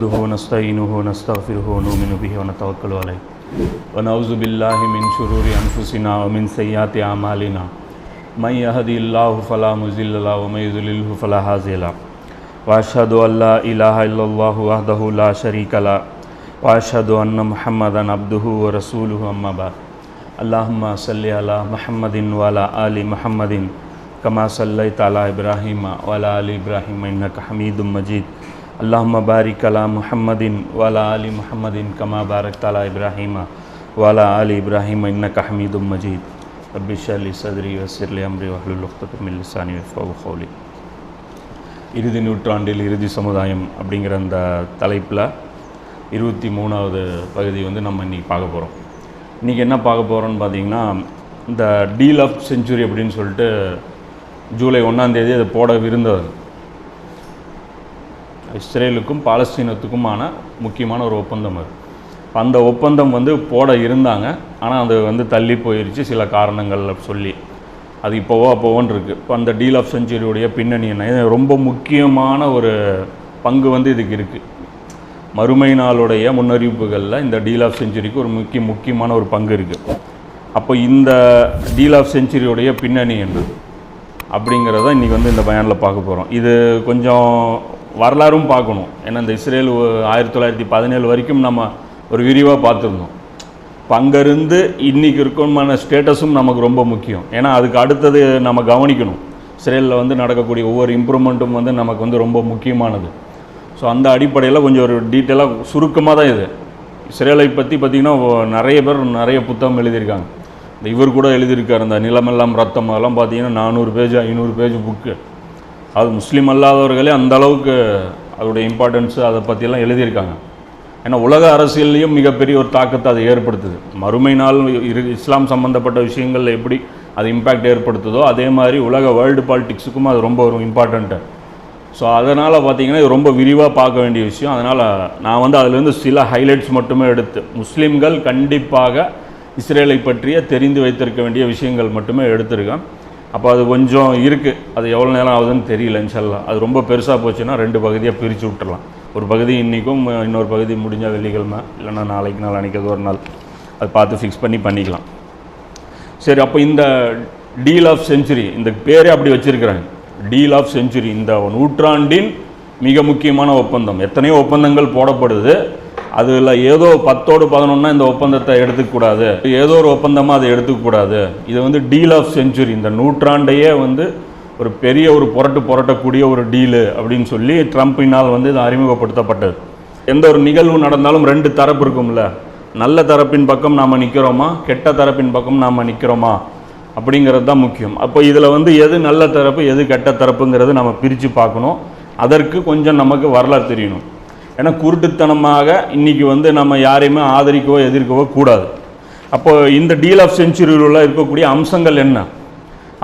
نحمده ونستعينه ونستغفره ونؤمن به ونتوكل عليه. ونعوذ بالله من شرور أنفسنا ومن سيئات أعمالنا. من يهدي الله فلا مضل له ومن يضلله فلا هادي له. وأشهد أن لا إله إلا الله وحده لا شريك له. وأشهد أن محمدا عبده ورسوله أما بعد. اللهم صل على محمد وعلى آل محمد كما صليت على إبراهيم وعلى آل إبراهيم إنك حميد مجيد. அல்லாஹ் பாரிக் அலா முஹம்மதின் வாலா அலி முஹம்மதின் கமா பாரக் தலா இப்ராஹிமா வாலா அலி இப்ராஹிம் இன்னக்க ஹமீதும் மஜீத் அபிஷலி சதுரி வசிர்லி அம்ரி வஹலுல்லி ஃபவுஹோலி இறுதி நூற்றாண்டில் இறுதி சமுதாயம் அப்படிங்கிற அந்த தலைப்பில் இருபத்தி மூணாவது பகுதி வந்து நம்ம இன்றைக்கி பார்க்க போகிறோம் இன்றைக்கி என்ன பார்க்க போகிறோன்னு பார்த்தீங்கன்னா இந்த டீல் ஆஃப் செஞ்சுரி அப்படின்னு சொல்லிட்டு ஜூலை ஒன்றாந்தேதி அதை போட விருந்தது இஸ்ரேலுக்கும் பாலஸ்தீனத்துக்குமான முக்கியமான ஒரு ஒப்பந்தம் அது. அந்த ஒப்பந்தம் வந்து போட இருந்தாங்க. ஆனால் அது வந்து தள்ளி போயிடுச்சு சில காரணங்கள் சொல்லி. அது இப்போவோ அப்போவோன்னு இருக்குது இப்போ அந்த டீல் ஆஃப் செஞ்சுரியுடைய பின்னணி என்ன? ரொம்ப முக்கியமான ஒரு பங்கு வந்து இதுக்கு இருக்குது மறுமை நாளுடைய முன்னறிவிப்புகளில் இந்த டீல் ஆஃப் செஞ்சுரிக்கு ஒரு முக்கிய முக்கியமான ஒரு பங்கு இருக்குது அப்போ இந்த டீல் ஆஃப் செஞ்சுரியுடைய பின்னணி என்று அப்படிங்கிறத இன்றைக்கி வந்து இந்த பயனில் பார்க்க போகிறோம் இது கொஞ்சம் வரலாறும் பார்க்கணும். ஏன்னா இந்த இஸ்ரேல் ஆயிரத்தி தொள்ளாயிரத்தி பதினேழு வரைக்கும் நம்ம ஒரு விரிவாக பார்த்துருந்தோம். இப்போ அங்கேருந்து இன்றைக்கி இருக்கமான ஸ்டேட்டஸும் நமக்கு ரொம்ப முக்கியம். ஏன்னா அதுக்கு அடுத்தது நம்ம கவனிக்கணும். இஸ்ரேலில் வந்து நடக்கக்கூடிய ஒவ்வொரு இம்ப்ரூவ்மெண்ட்டும் வந்து நமக்கு வந்து ரொம்ப முக்கியமானது. ஸோ அந்த அடிப்படையில் கொஞ்சம் ஒரு டீட்டெயிலாக சுருக்கமாக தான் இது. இஸ்ரேலை பற்றி பார்த்திங்கன்னா நிறைய பேர் நிறைய புத்தகம் எழுதியிருக்காங்க. இந்த இவர் கூட எழுதியிருக்காரு இந்த நிலமெல்லாம் ரத்தம் அதெல்லாம் பார்த்தீங்கன்னா நானூறு பேஜ் ஐநூறு பேஜ் புக்கு அது முஸ்லீம் அல்லாதவர்களே அந்த அளவுக்கு அதோடைய இம்பார்ட்டன்ஸு அதை பற்றியெல்லாம் எழுதியிருக்காங்க. ஏன்னா உலக அரசியல்லையும் மிகப்பெரிய ஒரு தாக்கத்தை அது ஏற்படுத்துது. மறுமை நாள் இரு இஸ்லாம் சம்மந்தப்பட்ட விஷயங்களில் எப்படி அது இம்பேக்ட் ஏற்படுத்துதோ அதே மாதிரி உலக வேர்ல்டு பாலிடிக்ஸுக்கும் அது ரொம்ப ஒரு இம்பார்ட்டண்ட்டு ஸோ அதனால் பார்த்தீங்கன்னா இது ரொம்ப விரிவாக பார்க்க வேண்டிய விஷயம். அதனால் நான் வந்து அதிலேருந்து சில ஹைலைட்ஸ் மட்டுமே எடுத்து முஸ்லீம்கள் கண்டிப்பாக இஸ்ரேலை பற்றிய தெரிந்து வைத்திருக்க வேண்டிய விஷயங்கள் மட்டுமே எடுத்திருக்கேன். அப்போ அது கொஞ்சம் இருக்குது அது எவ்வளோ நேரம் ஆகுதுன்னு தெரியல இன்ஷல்லா அது ரொம்ப பெருசாக போச்சுன்னா ரெண்டு பகுதியாக பிரித்து விட்டுறலாம். ஒரு பகுதி இன்றைக்கும் இன்னொரு பகுதி முடிஞ்சால் வெள்ளிக்கிழமை இல்லைன்னா நாளைக்கு நாள் அன்றைக்கி ஒரு நாள். அது பார்த்து ஃபிக்ஸ் பண்ணி பண்ணிக்கலாம். சரி அப்போ இந்த டீல் ஆஃப் செஞ்சுரி இந்த பேரே அப்படி வச்சுருக்கிறாங்க. டீல் ஆஃப் செஞ்சுரி இந்த நூற்றாண்டின் மிக முக்கியமான ஒப்பந்தம். எத்தனையோ ஒப்பந்தங்கள் போடப்படுது. அதில் ஏதோ பத்தோடு பதினொன்னா இந்த ஒப்பந்தத்தை எடுத்துக்கூடாது. ஏதோ ஒரு ஒப்பந்தமாக அதை எடுத்துக்கூடாது. இது வந்து டீல் ஆஃப் செஞ்சுரி இந்த நூற்றாண்டையே வந்து ஒரு பெரிய ஒரு புரட்டு புரட்டக்கூடிய ஒரு டீலு அப்படின்னு சொல்லி ட்ரம்ப்பினால் வந்து இது அறிமுகப்படுத்தப்பட்டது. எந்த ஒரு நிகழ்வு நடந்தாலும் ரெண்டு தரப்பு இருக்கும்ல. நல்ல தரப்பின் பக்கம் நாம் நிற்கிறோமா கெட்ட தரப்பின் பக்கம் நாம் நிற்கிறோமா அப்படிங்கிறது தான் முக்கியம். அப்போ இதில் வந்து எது நல்ல தரப்பு எது கெட்ட தரப்புங்கிறது நம்ம பிரித்து பார்க்கணும். அதற்கு கொஞ்சம் நமக்கு வரலாறு தெரியணும். ஏன்னா குருட்டுத்தனமாக இன்றைக்கி வந்து நம்ம யாரையுமே ஆதரிக்கவோ எதிர்க்கவோ கூடாது. அப்போது இந்த டீல் ஆஃப் செஞ்சுரியில் இருக்கக்கூடிய அம்சங்கள் என்ன?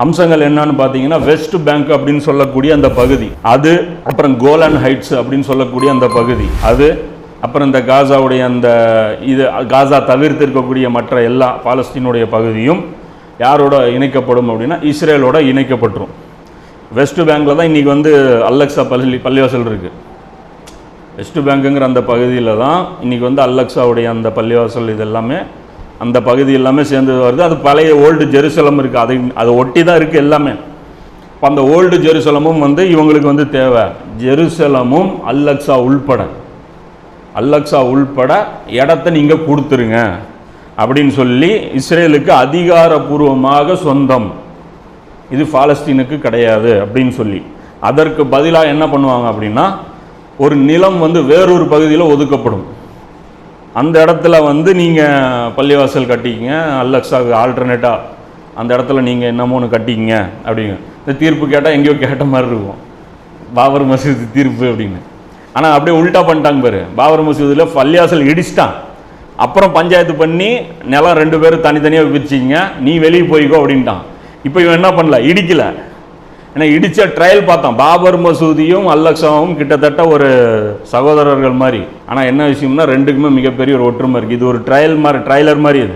அம்சங்கள் என்னன்னு பார்த்தீங்கன்னா வெஸ்ட் பேங்க் அப்படின்னு சொல்லக்கூடிய அந்த பகுதி. அது அப்புறம் கோலன் ஹைட்ஸ் அப்படின்னு சொல்லக்கூடிய அந்த பகுதி. அது அப்புறம் இந்த காசாவுடைய அந்த இது காசா தவிர்த்து இருக்கக்கூடிய மற்ற எல்லா பாலஸ்தீனுடைய பகுதியும் யாரோட இணைக்கப்படும் அப்படின்னா இஸ்ரேலோட இணைக்கப்பட்டுரும். வெஸ்ட் பேங்க்கில் தான் இன்றைக்கி வந்து அல்லக்ஸா பள்ளி பள்ளிவாசல் இருக்குது வெஸ்ட் பேங்க்குங்கிற அந்த பகுதியில் தான் இன்றைக்கி வந்து அல்லக்ஸாவுடைய அந்த பள்ளிவாசல் இது எல்லாமே அந்த பகுதி எல்லாமே சேர்ந்து வருது. அது பழைய ஓல்டு ஜெருசலம் இருக்குது அதை அதை ஒட்டி தான் இருக்குது எல்லாமே. இப்போ அந்த ஓல்டு ஜெருசலமும் வந்து இவங்களுக்கு வந்து தேவை. ஜெருசலமும் அல்லக்ஸா உள்பட. அல்லக்ஸா உள்பட இடத்த நீங்கள் கொடுத்துருங்க அப்படின்னு சொல்லி இஸ்ரேலுக்கு அதிகாரப்பூர்வமாக சொந்தம். இது பாலஸ்தீனுக்கு கிடையாது அப்படின்னு சொல்லி. அதற்கு பதிலாக என்ன பண்ணுவாங்க அப்படின்னா ஒரு நிலம் வந்து வேறொரு பகுதியில் ஒதுக்கப்படும். அந்த இடத்துல வந்து நீங்கள் பள்ளிவாசல் கட்டிக்கிங்க அல்லக்ஸாவுக்கு ஆல்டர்னேட்டாக அந்த இடத்துல நீங்கள் என்னமோ ஒன்று கட்டிக்கிங்க அப்படிங்க இந்த தீர்ப்பு கேட்டால் எங்கேயோ கேட்ட மாதிரி இருக்கும். பாபர் மசூதி தீர்ப்பு அப்படின்னு. ஆனால் அப்படியே உல்டா பண்ணிட்டாங்க பாரு. பாபர் மசூதியில் பள்ளிவாசல் இடிச்சிட்டான். அப்புறம் பஞ்சாயத்து பண்ணி நிலம் ரெண்டு பேரும் தனித்தனியாக பிரிச்சிங்க நீ வெளியே போய்க்கோ அப்படின்ட்டான். இப்போ இவன் என்ன பண்ணல? இடிக்கலை. ஏன்னா இடித்த ட்ரையல் பார்த்தோம். பாபர் மசூதியும் அல்லக்ஸாவும் கிட்டத்தட்ட ஒரு சகோதரர்கள் மாதிரி. ஆனால் என்ன விஷயம்னா ரெண்டுக்குமே மிகப்பெரிய ஒரு ஒற்றுமை இருக்குது இது ஒரு ட்ரையல் மாதிரி ட்ரைலர் மாதிரி இது.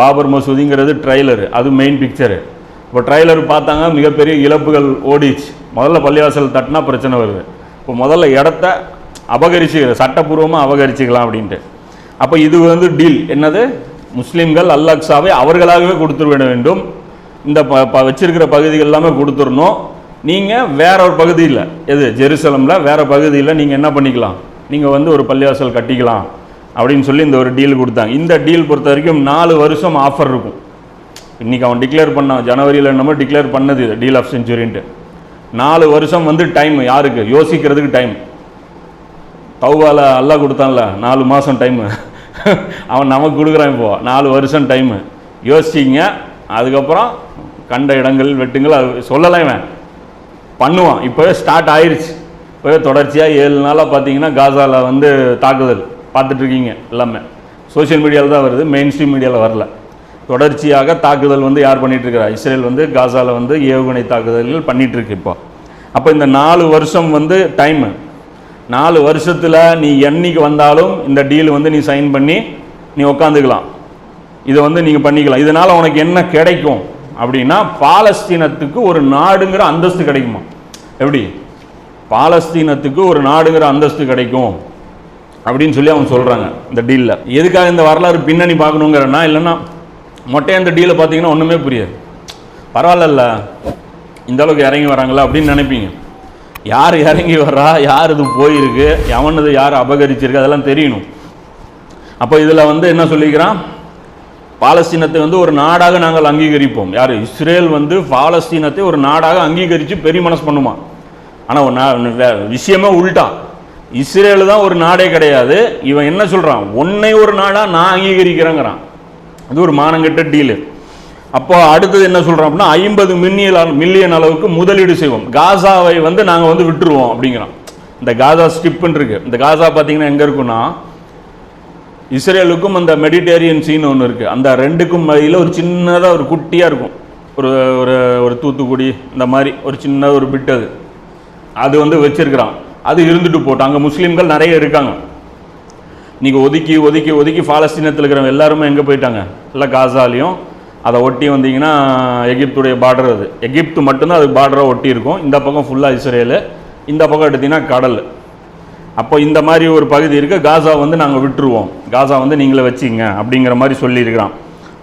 பாபர் மசூதிங்கிறது ட்ரைலரு அது மெயின் பிக்சரு இப்போ ட்ரைலர் பார்த்தாங்க மிகப்பெரிய இழப்புகள் ஓடிச்சு. முதல்ல பள்ளிவாசல் தட்டினா பிரச்சனை வருது. இப்போ முதல்ல இடத்த அபகரிச்சு சட்டப்பூர்வமாக அபகரிச்சுக்கலாம் அப்படின்ட்டு. அப்போ இது வந்து டீல் என்னது? முஸ்லீம்கள் அல்லக்ஸாவை அவர்களாகவே கொடுத்துவிட வேண்டும். இந்த ப ப வச்சிருக்கிற பகுதிகள் எல்லாமே கொடுத்துடணும். நீங்கள் வேற ஒரு பகுதியில் எது ஜெருசலமில் வேற பகுதியில் நீங்கள் என்ன பண்ணிக்கலாம்? நீங்கள் வந்து ஒரு பள்ளிவாசல் கட்டிக்கலாம் அப்படின்னு சொல்லி இந்த ஒரு டீல் கொடுத்தாங்க. இந்த டீல் பொறுத்த வரைக்கும் நாலு வருஷம் ஆஃபர் இருக்கும். இன்றைக்கி அவன் டிக்ளேர் பண்ணான். ஜனவரியில் என்னமோ டிக்ளேர் பண்ணது இது டீல் ஆஃப் செஞ்சுரின்ட்டு நாலு வருஷம் வந்து டைம் யாருக்கு? யோசிக்கிறதுக்கு டைம் தௌவால அல்லா கொடுத்தான்ல நாலு மாதம் டைமு அவன் நமக்கு கொடுக்குறான் இப்போது நாலு வருஷம் டைமு யோசிச்சிங்க. அதுக்கப்புறம் கண்ட இடங்கள் வெட்டுங்கள் அது சொல்லலாம் இவன். பண்ணுவான். இப்போவே ஸ்டார்ட் ஆயிடுச்சு இப்போவே தொடர்ச்சியாக ஏழு நாளாக பார்த்தீங்கன்னா காசாவில் வந்து தாக்குதல். பார்த்துட்ருக்கீங்க எல்லாமே. சோஷியல் மீடியாவில் தான் வருது. மெயின் ஸ்ட்ரீம் மீடியாவில் வரல. தொடர்ச்சியாக தாக்குதல் வந்து யார் பண்ணிகிட்ருக்கிறா இஸ்ரேல் வந்து காசாவில் வந்து ஏவுகணை தாக்குதல்கள் பண்ணிகிட்ருக்கு இப்போ. அப்போ இந்த நாலு வருஷம் வந்து டைமு நாலு வருஷத்தில் நீ என்னைக்கு வந்தாலும் இந்த டீல் வந்து நீ சைன் பண்ணி நீ உக்காந்துக்கலாம். இதை வந்து நீங்கள் பண்ணிக்கலாம். இதனால் உனக்கு என்ன கிடைக்கும் அப்படின்னா பாலஸ்தீனத்துக்கு ஒரு நாடுங்கிற அந்தஸ்து கிடைக்குமா? எப்படி? பாலஸ்தீனத்துக்கு ஒரு நாடுங்கிற அந்தஸ்து கிடைக்கும் அப்படின்னு சொல்லி அவங்க சொல்கிறாங்க இந்த டீலில் எதுக்காக இந்த வரலாறு பின்னணி பார்க்கணுங்கிறனா இல்லைன்னா மொட்டை இந்த டீலை பார்த்தீங்கன்னா ஒன்றுமே புரியாது. பரவாயில்ல இந்த அளவுக்கு இறங்கி வராங்களா அப்படின்னு நினைப்பீங்க. யார் இறங்கி வர்றா? யார் இது போயிருக்கு? எவனது யார் அபகரிச்சிருக்கு? அதெல்லாம் தெரியணும். அப்போ இதில் வந்து என்ன சொல்லிக்கிறான்? பாலஸ்தீனத்தை வந்து ஒரு நாடாக நாங்கள் அங்கீகரிப்போம். யார்? இஸ்ரேல் வந்து பாலஸ்தீனத்தை ஒரு நாடாக அங்கீகரித்து பெரிய மனசு பண்ணுமா? ஆனால் விஷயமே உள்டா இஸ்ரேல் தான் ஒரு நாடே கிடையாது. இவன் என்ன சொல்கிறான் உன்னை ஒரு நாடாக நான் அங்கீகரிக்கிறேங்கிறான். அது ஒரு மானங்கெட்ட டீலு அப்போ அடுத்தது என்ன சொல்கிறோம் அப்படின்னா ஐம்பது மில்லியன் மில்லியன் அளவுக்கு முதலீடு செய்வோம். காசாவை வந்து நாங்கள் வந்து விட்டுருவோம் அப்படிங்கிறோம் இந்த காசா ஸ்டிப்புன்னு இருக்குது இந்த காசா பார்த்தீங்கன்னா எங்கே இருக்குன்னா இஸ்ரேலுக்கும் அந்த மெடிடேரியன் சீன் ஒன்று இருக்குது அந்த ரெண்டுக்கும் மதியில் ஒரு சின்னதாக ஒரு குட்டியாக இருக்கும். ஒரு ஒரு ஒரு தூத்துக்குடி இந்த மாதிரி ஒரு சின்ன ஒரு பிட் அது. அது வந்து வச்சிருக்கிறான். அது இருந்துட்டு போட்டோம் அங்கே முஸ்லீம்கள் நிறைய இருக்காங்க. நீங்கள் ஒதுக்கி ஒதுக்கி ஒதுக்கி பாலஸ்தீனத்தில் இருக்கிறவங்க எல்லாருமே எங்கே போயிட்டாங்க? இல்லை காசாலையும். அதை ஒட்டி வந்தீங்கன்னா எகிப்துடைய பார்டர் அது. எகிப்து மட்டும்தான் அது பார்டராக ஒட்டி இருக்கும் இந்த பக்கம் ஃபுல்லாக இஸ்ரேலு. இந்த பக்கம் எடுத்திங்கன்னா கடல். அப்போ இந்த மாதிரி ஒரு பகுதி இருக்கு. காசா வந்து நாங்கள் விட்டுருவோம். காசா வந்து நீங்களே வச்சிங்க அப்படிங்கிற மாதிரி சொல்லியிருக்கிறான்.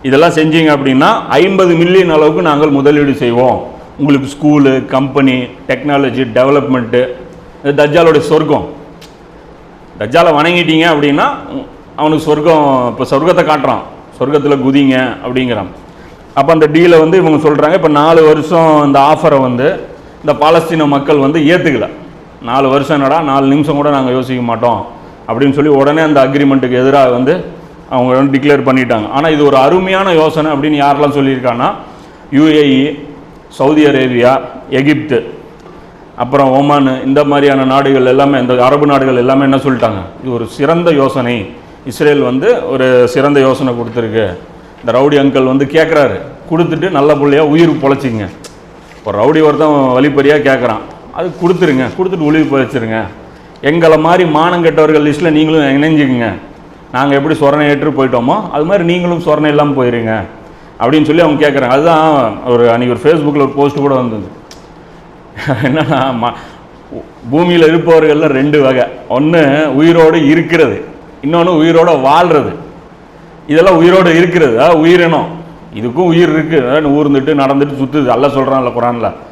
இதெல்லாம் செஞ்சீங்க அப்படின்னா ஐம்பது மில்லியன் அளவுக்கு நாங்கள் முதலீடு செய்வோம். உங்களுக்கு ஸ்கூலு கம்பெனி டெக்னாலஜி டெவலப்மெண்ட்டு இது தஜ்ஜாலோட சொர்க்கம். தஜ்ஜாலை வணங்கிட்டீங்க அப்படின்னா அவனுக்கு சொர்க்கம் இப்போ சொர்க்கத்தை காட்டுறான். சொர்க்கத்தில் குதிங்க அப்படிங்கிறான். அப்போ அந்த டீலை வந்து இவங்க சொல்கிறாங்க இப்போ நாலு வருஷம் இந்த ஆஃபரை வந்து இந்த பாலஸ்தீன மக்கள் வந்து ஏற்றுக்கலை நாலு வருஷம் என்னடா நாலு நிமிஷம் கூட நாங்கள் யோசிக்க மாட்டோம் அப்படின்னு சொல்லி உடனே அந்த அக்ரிமெண்ட்டுக்கு எதிராக வந்து அவங்க வந்து டிக்ளேர் பண்ணிட்டாங்க. ஆனால் இது ஒரு அருமையான யோசனை அப்படின்னு யாரெல்லாம் சொல்லியிருக்காங்கன்னா யுஏஇ சவுதி அரேபியா எகிப்து அப்புறம் ஒமான் இந்த மாதிரியான நாடுகள் எல்லாமே இந்த அரபு நாடுகள் எல்லாமே என்ன சொல்லிட்டாங்க? இது ஒரு சிறந்த யோசனை. இஸ்ரேல் வந்து ஒரு சிறந்த யோசனை கொடுத்துருக்கு. இந்த ரவுடி அங்கிள் வந்து கேட்குறாரு கொடுத்துட்டு நல்ல பிள்ளையாக உயிர் பொழைச்சிங்க. ஒரு ரவுடி ஒருத்தன் வழிப்பறியாக கேட்குறான் அது கொடுத்துருங்க கொடுத்துட்டு ஒளிவு பொழைச்சிருங்க எங்களை மாதிரி மானம் கெட்டவர்கள் லிஸ்ட்டில் நீங்களும் இணைஞ்சிக்கங்க. நாங்கள் எப்படி சொரணை ஏற்று போயிட்டோமோ அது மாதிரி நீங்களும் சொரணை இல்லாமல் போயிருங்க. அப்படின்னு சொல்லி அவங்க கேட்குறாங்க அதுதான் ஒரு அன்றைக்கி ஒரு ஃபேஸ்புக்கில் ஒரு போஸ்ட் கூட வந்தது. என்னன்னா ம- பூமியில் இருப்பவர்கள்ல ரெண்டு வகை. ஒன்று உயிரோடு இருக்கிறது இன்னொன்று உயிரோட வாழ்கிறது இதெல்லாம் உயிரோடு இருக்கிறது உயிரினம். இதுக்கும் உயிர் இருக்குது ஊர்ந்துட்டு நடந்துட்டு சுற்றுது அல்ல சொல்கிறான்ல குரானில்.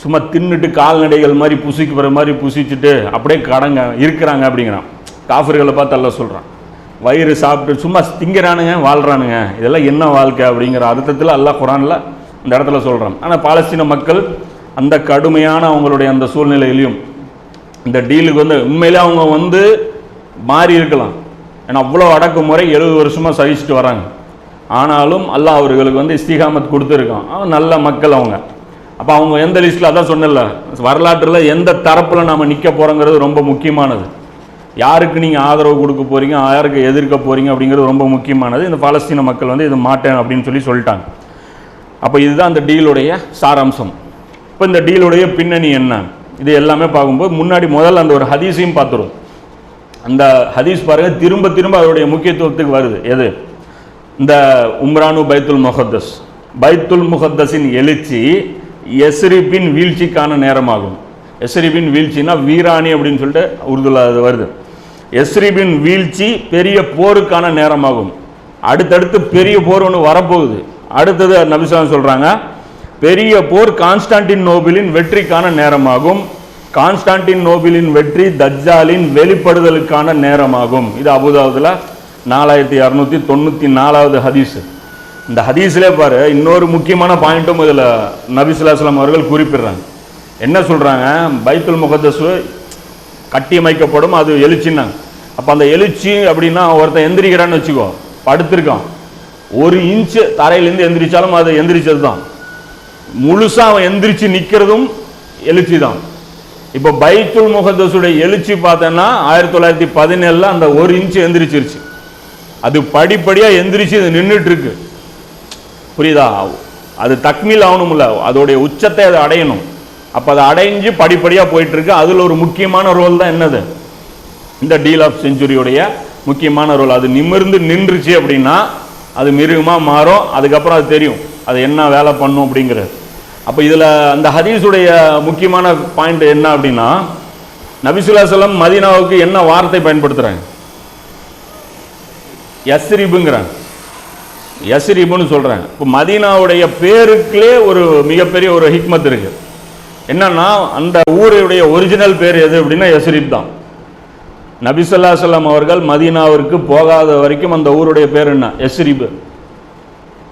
சும்மா தின்னுட்டு கால்நடைகள் மாதிரி புசிக்கிற மாதிரி புசிச்சுட்டு அப்படியே கடங்க இருக்கிறாங்க அப்படிங்கிறான். காஃபர்களை பார்த்து அல்ல சொல்கிறான் வயிறு சாப்பிட்டு சும்மா திங்கிறானுங்க வாழ்கிறானுங்க இதெல்லாம் என்ன வாழ்க்கை அப்படிங்கிற அர்த்தத்தில் அல்லாஹ் குரானில் இந்த இடத்துல சொல்கிறான் ஆனால் பாலஸ்தீன மக்கள் அந்த கடுமையான அவங்களுடைய அந்த சூழ்நிலையிலையும் இந்த டீலுக்கு வந்து உண்மையிலே அவங்க வந்து மாறி இருக்கலாம். ஏன்னா அவ்வளோ அடக்குமுறை எழுபது வருஷமாக சகிச்சுட்டு வராங்க. ஆனாலும் அல்லாஹ் அவர்களுக்கு வந்து இஸ்திகாமத் கொடுத்துருக்கான். அவன் நல்ல மக்கள் அவங்க. அப்போ அவங்க எந்த லிஸ்ட்டில் அதான் சொன்னல வரலாற்றில் எந்த தரப்பில் நாம் நிற்க போகிறோங்கிறது ரொம்ப முக்கியமானது. யாருக்கு நீங்கள் ஆதரவு கொடுக்க போகிறீங்க யாருக்கு எதிர்க்க போகிறீங்க அப்படிங்கிறது ரொம்ப முக்கியமானது. இந்த பாலஸ்தீன மக்கள் வந்து இது மாட்டேன் அப்படின்னு சொல்லி சொல்லிட்டாங்க. அப்போ இதுதான் அந்த டீலுடைய சாராம்சம். இப்போ இந்த டீலுடைய பின்னணி என்ன? இது எல்லாமே பார்க்கும்போது முன்னாடி முதல்ல அந்த ஒரு ஹதீஸையும் பார்த்துருவோம். அந்த ஹதீஸ் பாருங்க திரும்ப திரும்ப அதோடைய முக்கியத்துவத்துக்கு வருது. எது? இந்த உம்ரானு பைத்துல் முகத்தஸ். பைத்துல் முகத்தஸின் எழுச்சி எஸ்ரிபின் வீழ்ச்சிக்கான நேரமாகும். எஸ்ரிபின் வீழ்ச்சின்னா வீராணி அப்படின்னு சொல்லிட்டு உருதுல அது வருது. எஸ்ரிபின் வீழ்ச்சி பெரிய போருக்கான நேரமாகும். அடுத்தடுத்து பெரிய போர் ஒன்று வரப்போகுது. அடுத்தது நபிசான் சொல்கிறாங்க பெரிய போர் கான்ஸ்டான்டின் நோபிலின் வெற்றிக்கான நேரமாகும். கான்ஸ்டான்டின் நோபிலின் வெற்றி தஜ்ஜாலின் வெளிப்படுதலுக்கான நேரமாகும். இது அபுதாபுதில் நாலாயிரத்தி இரநூத்தி தொண்ணூற்றி நாலாவது ஹதீஸ். இந்த ஹதீஸ்லே பாரு இன்னொரு முக்கியமான பாயிண்ட்டும் இதில் நபிசுல்லாஸ்லாம் அவர்கள் குறிப்பிடுறாங்க. என்ன சொல்கிறாங்க பைத்துல் முகத்தஸ் கட்டியமைக்கப்படும் அது எழுச்சின்னாங்க. அப்போ அந்த எழுச்சி அப்படின்னா ஒருத்தன் எந்திரிக்கிறான்னு வச்சுக்கோ படுத்திருக்கான். ஒரு இன்ச்சு தரையிலேருந்து எந்திரிச்சாலும் அது எந்திரிச்சது தான் முழுசாக அவன் எந்திரிச்சு நிற்கிறதும் எழுச்சி தான் இப்போ பைத்துல் முகதஸுடைய எழுச்சி பார்த்தேன்னா ஆயிரத்தி தொள்ளாயிரத்தி பதினேழில் அந்த ஒரு இன்ச்சு எந்திரிச்சிருச்சு. அது படிப்படியாக எந்திரிச்சு இது நின்றுட்டுருக்கு புரியுதா? அது தக்மீல் ஆகணும்ல. அதோடைய உச்சத்தை அது அடையணும். அப்போ அதை அடைஞ்சு படிப்படியாக போயிட்டு இருக்கு அதில் ஒரு முக்கியமான ரோல் தான் என்னது? இந்த டீல் ஆஃப் செஞ்சுரியுடைய முக்கியமான ரோல் அது நிமிர்ந்து நின்றுச்சு அப்படின்னா அது மிருகமாக மாறும். அதுக்கப்புறம் அது தெரியும். அது என்ன வேலை பண்ணும் அப்படிங்கிறது. அப்போ இதில் அந்த ஹதீஸுடைய முக்கியமான பாயிண்ட் என்ன அப்படின்னா நபிசுல்லா சொல்லம் மதீனாவுக்கு என்ன வார்த்தை பயன்படுத்துகிறாங்க எஸ்ரிபுங்கிறாங்க யஸ்ரிபுன்னு சொல்கிறாங்க இப்போ மதீனாவுடைய பேருக்குள்ளே ஒரு மிகப்பெரிய ஒரு ஹிக்மத் இருக்கு. என்னன்னா அந்த ஊருடைய ஒரிஜினல் பேர் எது அப்படின்னா யஸ்ரிப் தான். நபிசல்லா சொல்லாம் அவர்கள் மதீனாவிற்கு போகாத வரைக்கும் அந்த ஊருடைய பேர் என்ன? எஸ்ரிபு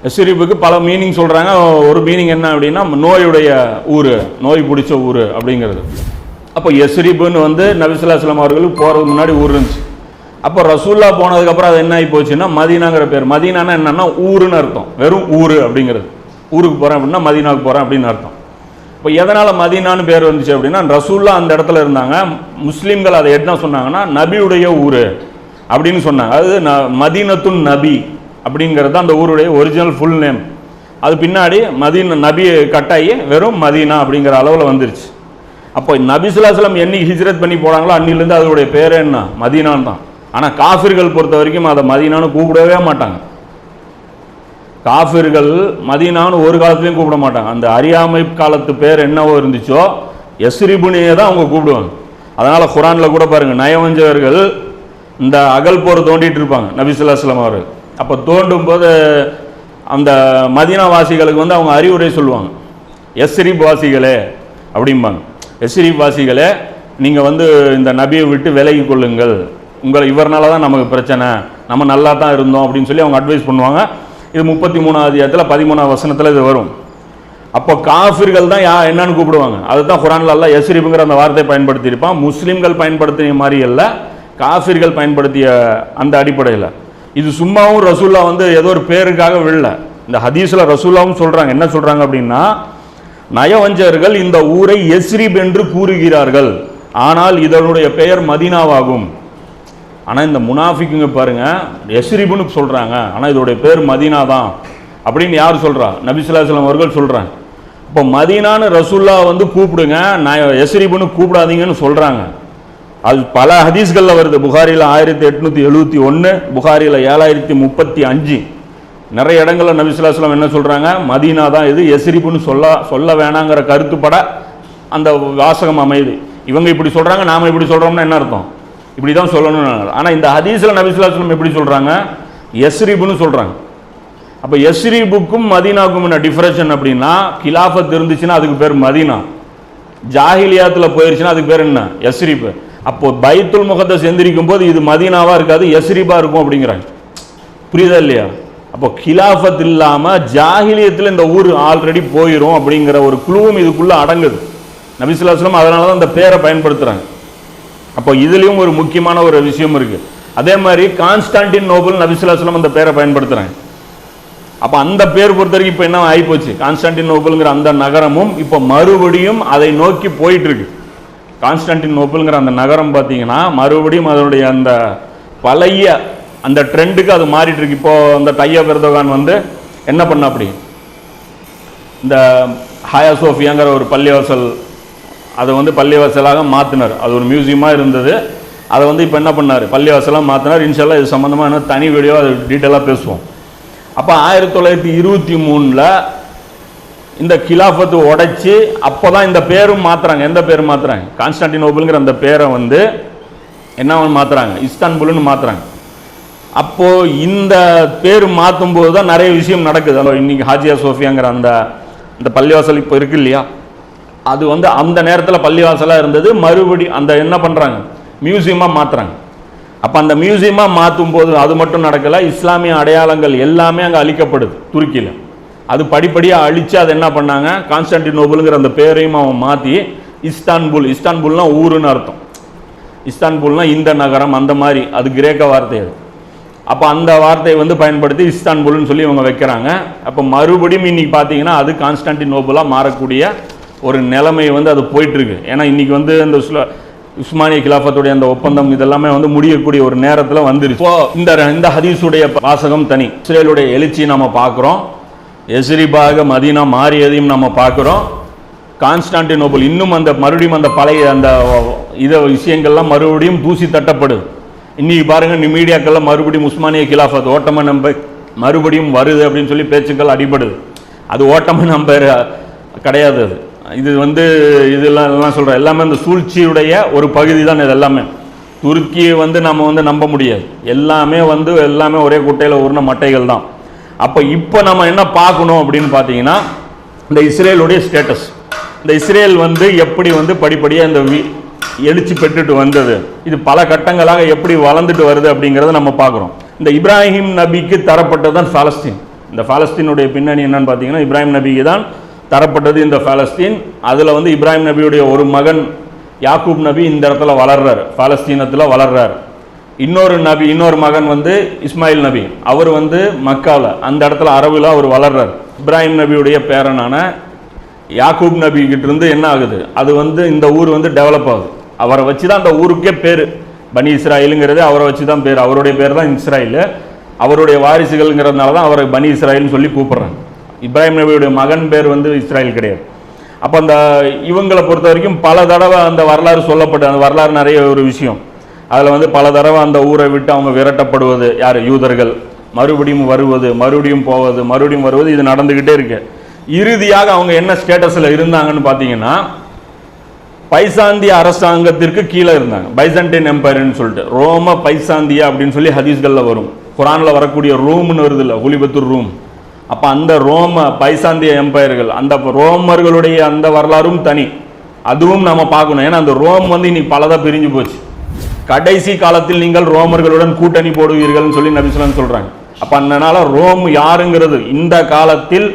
எஸ்ரிபுக்கு பல மீனிங் சொல்கிறாங்க ஒரு மீனிங் என்ன அப்படின்னா நோயுடைய ஊர் நோய் பிடிச்ச ஊர் அப்படிங்கிறது. அப்போ எஸ்ரிபுன்னு வந்து நபிசுல்லா சொல்லம் அவர்களுக்கு போகிறதுக்கு முன்னாடி ஊர் இருந்துச்சு. அப்போ ரசூல்லா போனதுக்கப்புறம் அது என்ன ஆகி போச்சுன்னா மதீனாங்கிற பேர். மதீனானா என்னன்னா ஊருன்னு அர்த்தம். வெறும் ஊர் அப்படிங்கிறது. ஊருக்கு போகிறேன் அப்படின்னா மதீனாவுக்கு போகிறேன் அப்படின்னு அர்த்தம். இப்போ எதனால் மதீனான்னு பேர் வந்துச்சு அப்படின்னா ரசூல்லா அந்த இடத்துல இருந்தாங்க. முஸ்லீம்கள் அதை என்ன சொன்னாங்கன்னா நபியுடைய ஊர் அப்படின்னு சொன்னாங்க. அது ந மதீனத்துன் நபி அப்படிங்கிறது தான் அந்த ஊருடைய ஒரிஜினல் ஃபுல் நேம் அது பின்னாடி மதீன நபி கட்டாயி வெறும் மதீனா அப்படிங்கிற அளவில் வந்துருச்சு. அப்போ நபிசுல்லாஸ்லம் என்னைக்கு ஹிஜ்ரத் பண்ணி போனாங்களோ அன்னிலேருந்து அதோடைய பேர் என்ன? மதீனான் தான். ஆனால் காஃபிர்கள் பொறுத்த வரைக்கும் அதை மதீனான்னு கூப்பிடவே மாட்டாங்க. காஃபிர்கள் மதீனான்னு ஒரு காலத்துலையும் கூப்பிட மாட்டாங்க. அந்த அறியாமை காலத்து பேர் என்னவோ இருந்துச்சோ எஸ்ரிபுனியை தான் அவங்க கூப்பிடுவாங்க. அதனால் குரானில் கூட பாருங்கள் நயவஞ்சவர்கள் இந்த அகல் போர் தோண்டிட்டு இருப்பாங்க நபிசுல்லாஸ்லாம் அவர்கள். அப்போ தோண்டும் போது அந்த மதீனா வாசிகளுக்கு வந்து அவங்க அறிவுரை சொல்லுவாங்க. எஸ்ரிப் வாசிகளே அப்படிம்பாங்க. எஸ்ரிப் வாசிகளே நீங்கள் வந்து இந்த நபியை விட்டு விலகி கொள்ளுங்கள். உங்களை இவர்னால தான் நமக்கு பிரச்சனை. நம்ம நல்லா தான் இருந்தோம் அப்படின்னு சொல்லி அவங்க அட்வைஸ் பண்ணுவாங்க. இது முப்பத்தி மூணாவது இடத்துல பதிமூணாவது வசனத்தில் இது வரும். அப்போ காஃபிர்கள் தான் யா என்னன்னு கூப்பிடுவாங்க. அதுதான் குரான்ல எல்லாம் எஸ்ரிப்புங்கிற அந்த வார்த்தையை பயன்படுத்தியிருப்பான். முஸ்லீம்கள் பயன்படுத்திய மாதிரி அல்ல காஃபிர்கள் பயன்படுத்திய அந்த அடிப்படையில். இது சும்மாவும் ரசூல்லா வந்து ஏதோ ஒரு பேருக்காக விழல. இந்த ஹதீஸில் ரசூல்லாவும் சொல்கிறாங்க என்ன சொல்கிறாங்க அப்படின்னா நயவஞ்சகர்கள் இந்த ஊரை எஸ்ரிப் என்று கூறுகிறார்கள். ஆனால் இதனுடைய பெயர் மதீனாவாகும். ஆனால் இந்த முனாஃபிக்குங்க பாருங்கள் எஸ்ரிபுன்னு சொல்கிறாங்க ஆனால் இதோடைய பேர் மதீனா தான் அப்படின்னு யார் சொல்கிறா நபிசுல்லாஸ்லாம் அவர்கள் சொல்கிறாங்க இப்போ மதீனான்னு ரசுல்லா வந்து கூப்பிடுங்க நான் எஸ்ரிபுன்னு கூப்பிடாதீங்கன்னு சொல்கிறாங்க அது பல ஹதீஸ்களில் வருது. புகாரியில் ஆயிரத்தி எட்நூற்றி எழுபத்தி ஒன்று புகாரியில் ஏழாயிரத்தி முப்பத்தி அஞ்சு. நிறைய இடங்களில் நபிசுல்லாஸ்லாம் என்ன சொல்கிறாங்க மதீனா தான் இது எஸ்ரிபுன்னு சொல்ல சொல்ல வேணாங்கிற கருத்துப்பட அந்த வாசகம் அமையுது. இவங்க இப்படி சொல்கிறாங்க நாம் இப்படி சொல்கிறோம்னா என்ன அர்த்தம்? இப்படி தான் சொல்லணும்னு ஆனால் இந்த ஹதீஸில் நபிசுல்லாஸ்லம் எப்படி சொல்கிறாங்க எஸ்ரிபுன்னு சொல்கிறாங்க அப்போ எஸ்ரிபுக்கும் மதீனாவுக்கும் என்ன டிஃப்ரெஷன் அப்படின்னா கிலாஃபத் இருந்துச்சுன்னா அதுக்கு பேர் மதீனா. ஜாஹிலியாத்தில் போயிருச்சுன்னா அதுக்கு பேர் என்ன? எஸ்ரிப் அப்போ பைத்துல் முகத்தை செந்திரிக்கும் போது இது மதீனாவாக இருக்காது எஸ்ரீபாக இருக்கும் அப்படிங்கிறாங்க. புரியுதா இல்லையா? அப்போ கிலாஃபத் இல்லாமல் ஜாஹிலியத்தில் இந்த ஊர் ஆல்ரெடி போயிடும் அப்படிங்கிற ஒரு குழுவும் இதுக்குள்ளே அடங்குது. நபிசுல்லாஸ்லம் அதனால தான் இந்த பேரை பயன்படுத்துகிறாங்க அப்போ இதுலேயும் ஒரு முக்கியமான ஒரு விஷயம் இருக்கு. அதே மாதிரி கான்ஸ்டான்டின் நோபல் நபிசுல்லாஸ்லம் அந்த பேரை பயன்படுத்துகிறாங்க அப்போ அந்த பேர் பொறுத்த வரைக்கும் இப்போ என்ன ஆகிப்போச்சு கான்ஸ்டான்டின் நோபல்ங்கிற அந்த நகரமும் இப்போ மறுபடியும் அதை நோக்கி போயிட்டு இருக்கு கான்ஸ்டான்டின் நோபல்ங்கிற அந்த நகரம் பார்த்தீங்கன்னா மறுபடியும் அதனுடைய அந்த பழைய அந்த ட்ரெண்டுக்கு அது மாறிட்டு இருக்கு இப்போ அந்த தையா பெர்தோகான் வந்து என்ன பண்ண அப்படி இந்த ஹாயா சோஃபியாங்கிற ஒரு பள்ளிவாசல் அதை வந்து பள்ளிவாசலாக மாற்றினார் அது ஒரு மியூசியமாக இருந்தது. அதை வந்து இப்போ என்ன பண்ணார்? பள்ளிவாசலாக மாற்றினார் இன்ஷால்லா இது சம்மந்தமாக என்ன தனி வீடியோ அது டீட்டெயிலாக பேசுவோம். அப்போ ஆயிரத்தி தொள்ளாயிரத்தி இருபத்தி மூணில் இந்த கிலாஃபத்து உடைச்சி அப்போ தான் இந்த பேரும் மாற்றுறாங்க எந்த பேரும் மாற்றுறாங்க கான்ஸ்டான்டினோபிள்ங்கிற அந்த பேரை வந்து என்ன மாற்றுறாங்க இஸ்தான்புல்னு மாற்றுறாங்க அப்போது இந்த பேர் மாற்றும் போது தான் நிறைய விஷயம் நடக்குது. அந்த இன்னைக்கு ஹாஜியா சோஃபியாங்கிற அந்த இந்த பள்ளிவாசல் இப்போ இருக்கு இல்லையா? அது வந்து அந்த நேரத்தில் பள்ளிவாசலாக இருந்தது. மறுபடி அந்த என்ன பண்ணுறாங்க மியூசியமாக மாற்றுறாங்க அப்போ அந்த மியூசியமாக மாற்றும் போது அது மட்டும் நடக்கலை. இஸ்லாமிய அடையாளங்கள் எல்லாமே அங்கே அழிக்கப்படுது துருக்கியில். அது படிப்படியாக அழித்து அதை என்ன பண்ணாங்க? கான்ஸ்டன்டினோபுலுங்கிற அந்த பேரையும் அவன் மாற்றி இஸ்தான்புல். இஸ்தான்புல்னால் ஊருன்னு அர்த்தம். இஸ்தான்புல்னால் இந்த நகரம் அந்த மாதிரி. அது கிரேக்க வார்த்தை அது. அப்போ அந்த வார்த்தையை வந்து பயன்படுத்தி இஸ்தான்புல்னு சொல்லி இவங்க வைக்கிறாங்க. அப்போ மறுபடியும் இன்னைக்கு பார்த்தீங்கன்னா அது கான்ஸ்டான்டினோபிளாக மாறக்கூடிய ஒரு நிலைமை வந்து அது போயிட்டுருக்கு. ஏன்னா இன்னைக்கு வந்து இந்த சுலா உஸ்மானிய கிலாஃபத்துடைய அந்த ஒப்பந்தம் இதெல்லாமே வந்து முடியக்கூடிய ஒரு நேரத்தில் வந்துருச்சு. இந்த இந்த ஹதீஸுடைய வாசகம் தனி. இஸ்ரேலுடைய எழுச்சி நம்ம பார்க்குறோம். எஸ்ரிபாக மதீனா மாறியதையும் நம்ம பார்க்குறோம். கான்ஸ்டான்டினோபிள் இன்னும் அந்த மறுபடியும் அந்த பழைய அந்த இத விஷயங்கள்லாம் மறுபடியும் தூசி தட்டப்படுது. இன்னைக்கு பாருங்க மீடியாக்கள்லாம் மறுபடியும் உஸ்மானிய கிலாஃபத் ஓட்டமன் நம்ப மறுபடியும் வருது அப்படின்னு சொல்லி பேச்சுக்கள் அடிபடுது. அது ஓட்டமன் நம்பர் கிடையாது அது. இது வந்து இதெல்லாம் எல்லாம் சொல்கிறேன் எல்லாமே இந்த சூழ்ச்சியுடைய ஒரு பகுதி தான் இது எல்லாமே துருக்கியை வந்து நம்ம வந்து நம்ப முடியாது. எல்லாமே வந்து எல்லாமே ஒரே குட்டையில் உருண மட்டைகள் தான். அப்போ இப்போ நம்ம என்ன பார்க்கணும் அப்படின்னு பார்த்தீங்கன்னா இந்த இஸ்ரேலுடைய ஸ்டேட்டஸ் இந்த இஸ்ரேல் வந்து எப்படி வந்து படிப்படியாக இந்த வி- எழுச்சி பெற்றுட்டு வந்தது. இது பல கட்டங்களாக எப்படி வளர்ந்துட்டு வருது அப்படிங்கிறத நம்ம பார்க்குறோம். இந்த இப்ராஹிம் நபிக்கு தரப்பட்டது தான் பாலஸ்தீன். இந்த பாலஸ்தீனுடைய பின்னணி என்னன்னு பார்த்தீங்கன்னா இப்ராஹிம் நபிக்கு தான் தரப்பட்டது இந்த பாலஸ்தீன். அதில் வந்து இப்ராஹிம் நபியுடைய ஒரு மகன் யாக்கூப் நபி இந்த இடத்துல வளர்றார். பாலஸ்தீனத்தில் வளர்றார். இன்னொரு நபி இன்னொரு மகன் வந்து இஸ்மாயில் நபி. அவர் வந்து மக்காவில் அந்த இடத்துல அரபில் அவர் வளர்றார். இப்ராஹிம் நபியுடைய பேரனான யாக்கூப் நபி என்ன ஆகுது? அது வந்து இந்த ஊர் வந்து டெவலப் ஆகுது. அவரை வச்சு தான் அந்த ஊருக்கே பேர். பனி இஸ்ராயலுங்கிறது அவரை வச்சு தான் பேர். அவருடைய பேர் தான் இஸ்ராயில். அவருடைய வாரிசுகள்ங்கிறதுனால தான் அவரை பனி இஸ்ராயில்னு சொல்லி கூப்பிட்றாங்க. இப்ராஹிம் நபியுடைய மகன் பேர் வந்து இஸ்ராயல் கிடையாது. அப்போ அந்த இவங்களை பொறுத்த வரைக்கும் பல தடவை அந்த வரலாறு சொல்லப்பட்டு அந்த வரலாறு நிறைய ஒரு விஷயம். அதில் வந்து பல தடவை அந்த ஊரை விட்டு அவங்க விரட்டப்படுவது யார்? யூதர்கள். மறுபடியும் வருவது மறுபடியும் போவது மறுபடியும் வருவது இது நடந்துக்கிட்டே இருக்கு. இறுதியாக அவங்க என்ன ஸ்டேட்டஸில் இருந்தாங்கன்னு பார்த்தீங்கன்னா பைசாந்திய அரசாங்கத்திற்கு கீழே இருந்தாங்க. பைசன்டைன் எம்பையர்னு சொல்லிட்டு. ரோம பைசாந்தியா அப்படின்னு சொல்லி ஹதீஸ்களில் வரும். குரானில் வரக்கூடிய ரூம்னு வருது இல்லை ஹுலிபத்துர் ரூம். அப்போ அந்த ரோம பைசாந்திய எம்பையர்கள் அந்த ரோமர்களுடைய அந்த வரலாறும் தனி. அதுவும் நம்ம பார்க்கணும். ஏன்னா அந்த ரோம் வந்து இன்னைக்கு பலதாக பிரிஞ்சு போச்சு. கடைசி காலத்தில் நீங்கள் ரோமர்களுடன் கூட்டணி போடுவீர்கள்னு சொல்லி நபிசுலன் சொல்கிறாங்க அப்போ அதனால ரோம் யாருங்கிறது? இந்த காலத்தில்